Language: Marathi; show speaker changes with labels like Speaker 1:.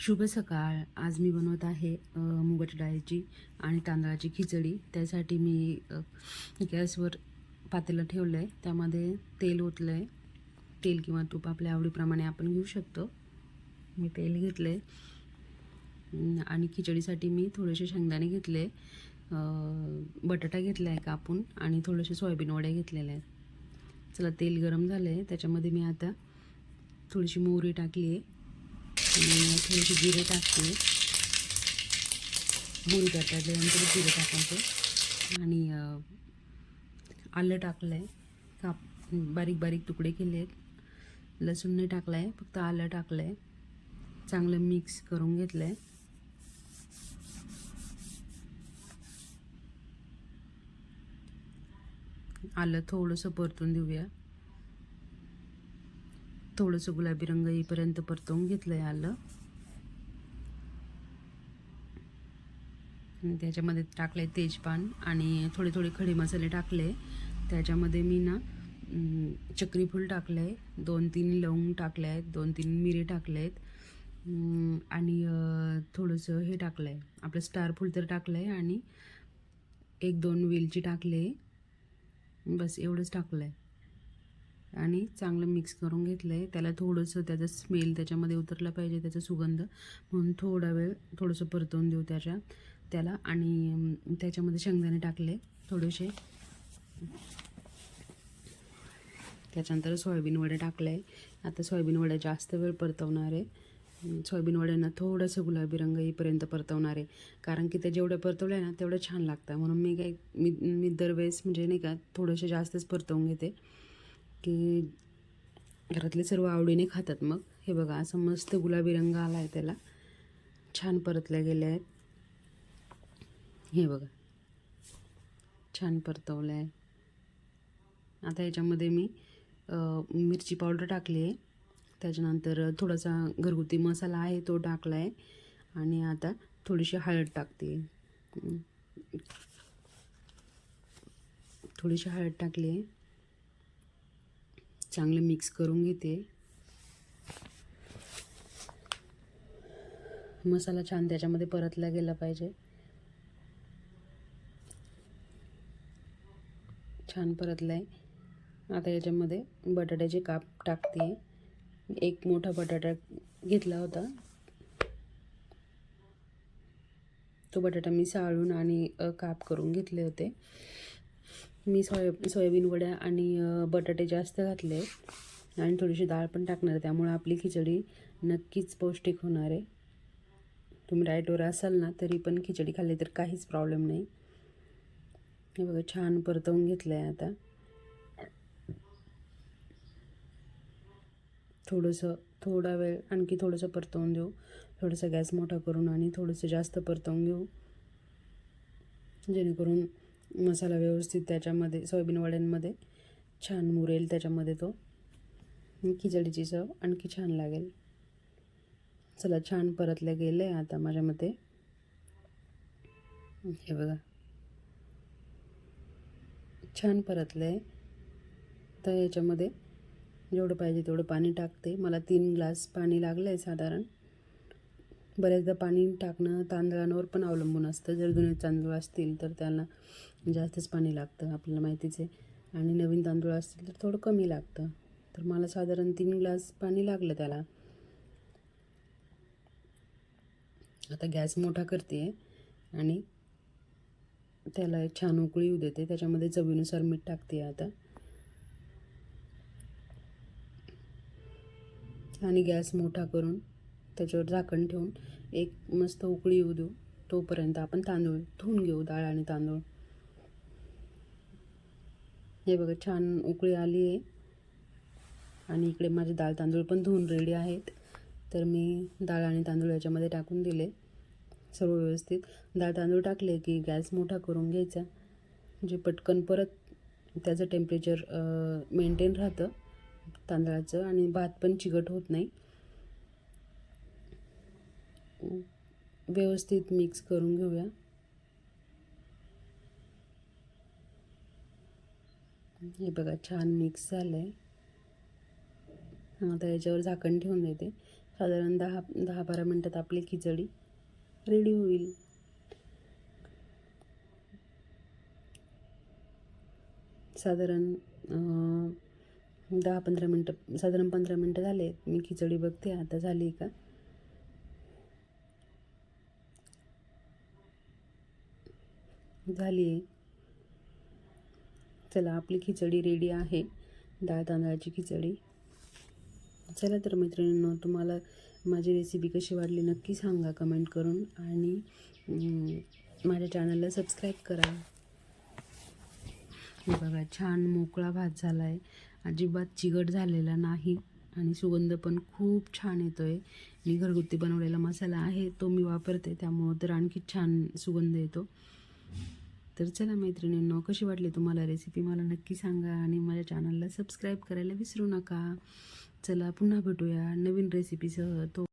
Speaker 1: शुभ सकाळ. आज मी बनवत आहे अ, डाळीची आणि तांदळाची खिचडी. त्यासाठी मी गॅसवर पातेलं ठेवलं आहे त्यामध्ये तेल ओतलं आहे तेल किंवा तूप आपल्या आवडीप्रमाणे आपण घेऊ शकतो. मी तेल घेतलं आहे आणि खिचडीसाठी मी थोडेसे शेंगदाणे घेतले. बटाटा घेतला आहे कापून आणि थोडेसे सोयाबीन वड्या घेतलेल्या आहेत. चला तेल गरम झालं आहे त्याच्यामध्ये मी आता थोडीशी मोहरी टाकली आहे आणि थोडेसे जिरे टाकते मोहरी टाकल्यानंतर जिरे टाकायचे. आणि आलं टाकलं आहे काप बारीक बारीक तुकडे केले आहेत लसूण नाही टाकलं आहे फक्त आलं टाकलं आहे चांगलं मिक्स करून घेतलं आहे आलं थोडंसं परतून देऊया. थोडंसं गुलाबी रंग येईपर्यंत परतवून घेतलं आहे आलं. आणि त्याच्यामध्ये टाकले तेजपान आणि थोडे थोडे खडे मसाले टाकले. त्याच्यामध्ये मी ना चक्रीफूल टाकलं आहे दोन तीन लवंग टाकले आहेत दोन तीन मिरे टाकले आहेत आणि थोडंसं हे टाकलं आहे आपलं स्टारफूल तर टाकलं आहे आणि एक दोन वेलची टाकले. बस एवढंच टाकलं आहे आणि चांगलं मिक्स करून घेतलं आहे त्याला थोडंसं त्याचा स्मेल त्याच्यामध्ये उतरला पाहिजे त्याचा सुगंध. म्हणून थोडा वेळ थोडंसं परतवून देऊ त्याच्या त्याला. आणि त्याच्यामध्ये शेंगदाणे टाकले थोडेसे. त्याच्यानंतर सोयाबीन वडे टाकले. आता सोयाबीन वड्या जास्त वेळ परतवणार आहे. सोयाबीन वड्यांना थोडंसं गुलाबी रंग येईपर्यंत परतवणार आहे. कारण की ते जेवढं परतवलं ना तेवढं छान लागतं. म्हणून मी काय मी मी दरवेळेस म्हणजे नाही का थोडेसे जास्तच परतवून घेते. की घरातले सर्व आवडीने खातात मग. हे बघा असं मस्त गुलाबी रंग आला आहे त्याला. छान परतल्या गेल्या आहेत. हे बघा. छान परतवलं आहे आता याच्यामध्ये मी मिरची पावडर टाकली आहे. त्याच्यानंतर थोडासा घरगुती मसाला आहे तो टाकला आहे आणि आता थोडीशी हळद टाकते. थोडीशी हळद टाकली आहे. चांगलं मिक्स करून घेते. मसाला छान त्याच्यामध्ये परतला गेला पाहिजे. छान परतला आहे आता याच्यामध्ये बटाट्याचे काप टाकते. एक मोठा बटाटा घेतला होता. तो बटाटा मी साळून आणि काप करून घेतले होते. मी सोया सोयाबीन वड्या आणि बटाटे जास्त घातले आणि थोडीशी डाळ पण टाकणार आहे. त्यामुळे आपली खिचडी नक्कीच पौष्टिक होणार आहे. तुम्ही डाएटवर असाल ना तरी पण खिचडी खाल्ली तर काहीच प्रॉब्लेम नाही. हे बघा छान परतवून घेतलं आहे आता. थोडंसं थोडा वेळ आणखी थोडंसं परतवून देऊ. थोडंसं गॅस मोठा करून आणि थोडंसं जास्त परतवून घेऊ. जेणेकरून मसाला व्यवस्थित त्याच्यामध्ये सोयाबीन वड्यांमध्ये. छान मुरेल त्याच्यामध्ये तो. खिचडीची चव आणखी छान लागेल. चला छान परतल्या गेलं आहे आता माझ्या मते. हे बघा. छान परतलं. आहे तर याच्यामध्ये जेवढं पाहिजे तेवढं पाणी टाकते. मला तीन ग्लास पाणी लागलं आहे साधारण. बऱ्याचदा पाणी टाकणं तांदळांवर पण अवलंबून असतं. जर जुने तांदूळ असतील तर त्याला जास्तच पाणी लागतं आपल्याला माहितीच आहे. आणि नवीन तांदूळ असतील तर थोडं कमी लागतं. तर मला साधारण तीन ग्लास पाणी लागलं त्याला. आता गॅस मोठा करते आणि त्याला एक छान उकळी येऊ देते. त्याच्यामध्ये चवीनुसार मीठ टाकते आता. आणि गॅस मोठा करून त्याच्यावर झाकण ठेवून एक मस्त उकळी येऊ देऊ. तोपर्यंत आपण तांदूळ धुवून घेऊ डाळ आणि तांदूळ. हे बघा छान उकळी आली आहे. आणि इकडे माझे डाळ तांदूळ पण धुवून रेडी आहेत. तर मी डाळ आणि तांदूळ याच्यामध्ये टाकून दिले. सर्व व्यवस्थित. डाळ तांदूळ टाकले की गॅस मोठा करून घ्यायचा. म्हणजे पटकन परत त्याचं टेम्परेचर मेंटेन राहतं. तांदळाचं आणि भात पण चिकट होत नाही. व्यवस्थित मिक्स करून घेऊया. हे बघा छान मिक्स झालं आहे आता याच्यावर झाकण ठेवून देते. साधारण दहा दहा बारा मिनटात आपली खिचडी रेडी होईल. साधारण दहा पंधरा मिनटं साधारण पंधरा मिनटं झाले मी खिचडी बघते. आता झाली का? झाली आहे. चला आपली खिचडी रेडी आहे. डाळ तांदळाची खिचडी. चला तर मैत्रिणींनो तुम्हाला माझी रेसिपी कशी वाटली नक्की सांगा कमेंट करून आणि माझ्या चॅनलला सबस्क्राईब करा. बघा छान मोकळा भात झाला आहे अजिबात चिगट झालेला नाही आणि सुगंध पण खूप छान येतो आहे मी घरगुती बनवलेला मसाला आहे तो मी वापरते त्यामुळं तर आणखी छान सुगंध येतो. तर चला मैत्रिणींनो कशी वाटली तुम्हाला रेसिपी मला नक्की सांगा आणि माझ्या चॅनलला सबस्क्राईब करायला विसरू नका. चला पुन्हा भेटूया नवीन रेसिपीसह तो